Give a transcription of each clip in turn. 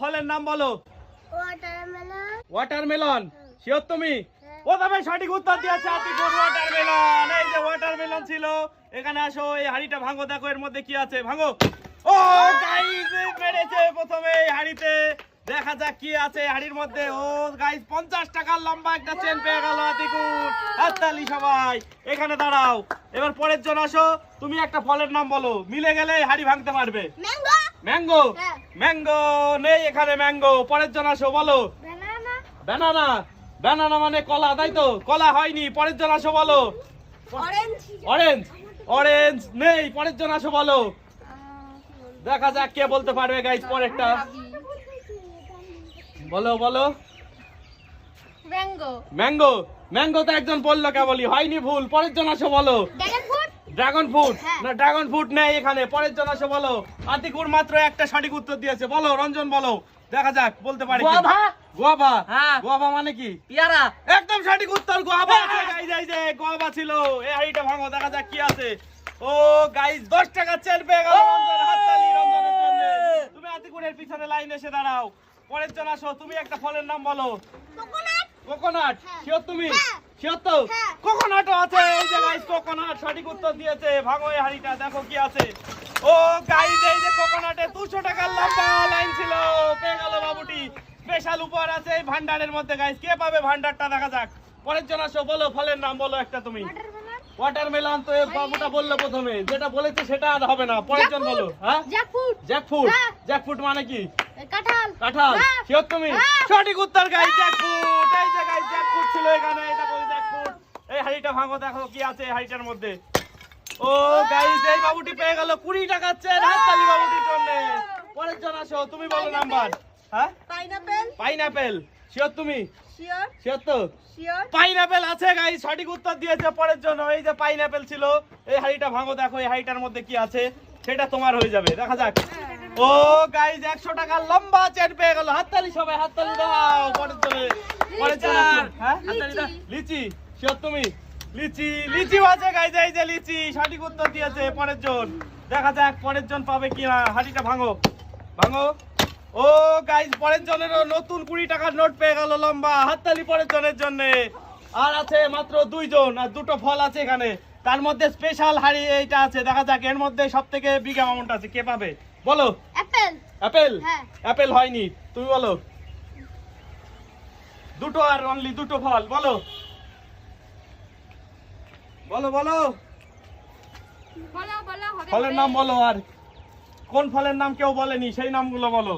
ফলের নাম বলো। ওয়াটারমেলন শিওর তুমি? হ্যাঁ। সঠিক উত্তর দিয়েছে ওয়াটারমেলন এই যে ওয়াটারমেলন ছিল এখানে আসো এই হাড়িটা ভাঙো দেখো এর মধ্যে কি আছে ভাঙো। ও গাইস মেরেছে প্রথমে এই হাড়িতে। দেখা যাক কি আছে হাড়ির মধ্যে। ও গাইস পঞ্চাশ টাকার লম্বা একটা চেন পেয়ে গেল হাততালি সবাই। এখানে দাঁড়াও। এবার পরের জন আসো। তুমি একটা ফলের নাম বলো। মিলে গেলে হাড়ি ভাঙতে পারবে। Mango mango. ম্যাঙ্গো নেই এখানে ম্যাঙ্গো পরের জন আসো বলো। ব্যানানা ব্যানানা মানে কলা তাই তো? কলা হয়নি পরের জন আসো বলো। অরেঞ্জ অরেঞ্জ নেই পরের জন আসো বলো। দেখা যাক কে বলতে পারবে গাইজ পরেরটা। বলো বলো। ম্যাঙ্গো ম্যাঙ্গো ম্যাঙ্গো তো একজন বলল কেবলই হয়নি ভুল পরের জন আসো বলো। ড্রাগন ফ্রুট ড্রাগন ফ্রুট হ্যাঁ। না ড্রাগন ফ্রুট নেই এখানে। পরের জন আসো বলো। আতিকুর মাত্র একটা সঠিক উত্তর দিয়েছে। বলো রঞ্জন বলো। দেখা যাক বলতে পারি কি? গোয়াভা? গোয়াভা হ্যাঁ। গোয়াভা মানে কি? পেয়ারা। একদম সঠিক উত্তর গোয়াবা আছে গাইজ এই যে গোয়াবা ছিল। এই হাড়িটা ভাঙো দেখা যাক কি আছে। ও গাইজ 10 টাকা চেল পেয়ে গেল রঞ্জন হাততালি রঞ্জনের জন্য। তুমি আতিকুরের পিছনে লাইন এসে দাঁড়াও। পরের জন আসো তুমি একটা ফলের নাম বলো। কোকোনাট কোকোনাট হ্যাঁ। শিওর তুমি? হ্যাঁ। শিওর হ্যাঁ। কোকোনাটও আছে এই যে গাইজ কোকোনাট সঠিক উত্তর দিয়েছে ভাঙো এই হাড়িটা দেখো কি আছে। ও গাইজ এই যে কোকোনাটে 200 টাকার লম্বা লাইন ছিল পেয়ে গেল বাবুটি। স্পেশাল উপহার আছে এই ভান্ডারের মধ্যে গাইজ কে পাবে ভান্ডারটা দেখা যাক। পরের জন আসো বলো ফলের নাম বলো একটা তুমি। ওয়াটারমেলন তো এই বাবুটা বলল প্রথমে যেটা বলেছে সেটা আর হবে না পরের জন বলো হ্যাঁ? জ্যাকফ্রুট জ্যাকফ্রুট হ্যাঁ। জ্যাকফ্রুট মানে কি? কাঁঠাল। কাঁঠাল। হ্যাঁ। শিওর তুমি হ্যাঁ। সঠিক উত্তর গাইস জ্যাকফ্রুট এই যে গাইস জ্যাকফ্রুট ছিল এখানে এই দেখো জ্যাকফ্রুট এই হাড়িটা ভাঙো দেখো কি আছে হাড়িটার মধ্যে। ও গাইস এই বাবুটি পেয়ে গেল 20 টাকা চেন হাততালি বাবুটির জন্য। পরের জন আসো তুমি বলো নাম্বার। হ্যাঁ? পাইনাপেল পাইনাপেল শিওর তুমি? শিওর শিওর তো? শিওর পাইনাপেল আছে গাইস সঠিক উত্তর দিয়েছে পরের জন্য এই যে পাইনাপেল ছিল এই হাড়িটা ভাঙো দেখো এই হাড়িটার মধ্যে কি আছে। সেটা তোমার হয়ে যাবে দেখা যাক। ও গাইস 100 টাকা লম্বা চেন পেয়ে গেল। হাততালি সবাই হাততালি দাও পরের জন্য পরের জন্য হ্যাঁ? লিচি। শিওর তুমি? লিচি লিচি আছে এই যে লিচি সঠিক উত্তর দিয়েছে পরের জন। দেখা যাক পরের জন পাবে কি না হাড়িটা ভাঙো। ভাঙো। ও গাইস পরের জনেরও নতুন কুড়ি টাকার নোট পেয়ে গেল লম্বা হাততালি পরের জনের জন্য। আর আছে মাত্র দুইজন আর দুটো ফল আছে এখানে। তার মধ্যে স্পেশাল হাড়ি এইটা আছে দেখা যাক এর মধ্যে সব থেকে বিগ অ্যামাউন্ট আছে কে পাবে? বলো। Apple Apple. অ্যাপেল হয়নি তুমি বলো। দুটো আর অনলি দুটো ফল বলো। বলো বলো। ফলের নাম বলো আর। কোন ফলের নাম কেউ বলেনি? সেই নামগুলো বলো।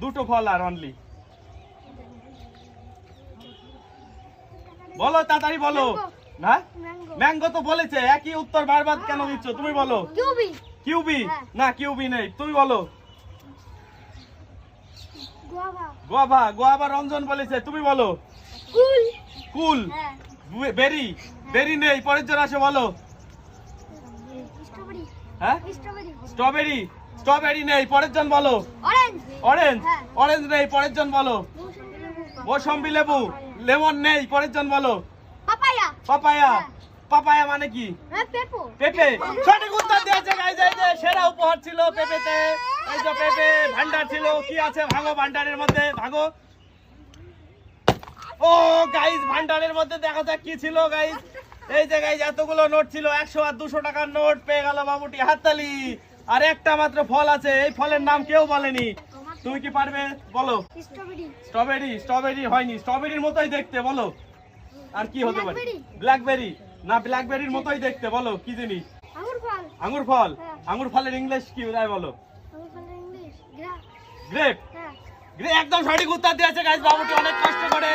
দুটো ফল আর অনলি বলো তাড়াতাড়ি বলো। না? ম্যাঙ্গো। তো বলেছে। একই উত্তর বারবার কেন দিচ্ছ? তুমি বলো। কিউবি। কিউবি? হ্যাঁ। না কিউবি নেই। তুমি বলো। গুয়াভা। গোয়াভা। গোয়াভা রঞ্জন বলেছে। তুমি বলো। কুল। কুল। হ্যাঁ। বেরি। বেরি নেই পরের জন আসে বলো। স্ট্রবেরি। হ্যাঁ? স্ট্রবেরি নেই পরের জন বলো। অরেঞ্জ অরেঞ্জ হ্যাঁ। নেই পরের জন বলো। মৌসম্বি লেবু। লেমন নেই পরের জন বলো। পাপায়া। পাপায়া। হ্যাঁ। মানে কি? পেপো। সঠিক উত্তর দিয়েছে যে সেরা উপহার ছিল পেপেতে। এই যে পেপে ভান্ডার ছিল কি আছে? ভাঙো ভান্ডারের মধ্যে ভাঙো। ও গাইজ ভান্ডারের মধ্যে দেখা যাক কি ছিল গাইজ এই যে গাইজ এতগুলো নোট ছিল একশো আর দুশো টাকার নোট পেয়ে গেল বাবুটি হাততালি। আর একটা মাত্র ফল আছে এই ফলের নাম কেউ বলেনি। তুমি কি পারবে? বলো। স্ট্রবেরি স্ট্রবেরি হয়নি। স্ট্রবেরির মতোই দেখতে বলো। আর কি হতে পারে? ব্ল্যাকবেরি না ব্ল্যাকবেরির মতোই দেখতে বলো। কি জিনিস? আঙুর ফল। আঙ্গুর ফল? হ্যাঁ। আঙ্গুর ফলের ইংলিশ কি তাই বলো। গ্রেপ হ্যাঁ। একদম সঠিক উত্তর দিয়েছে গাইস বাবুটি অনেক কষ্ট করে।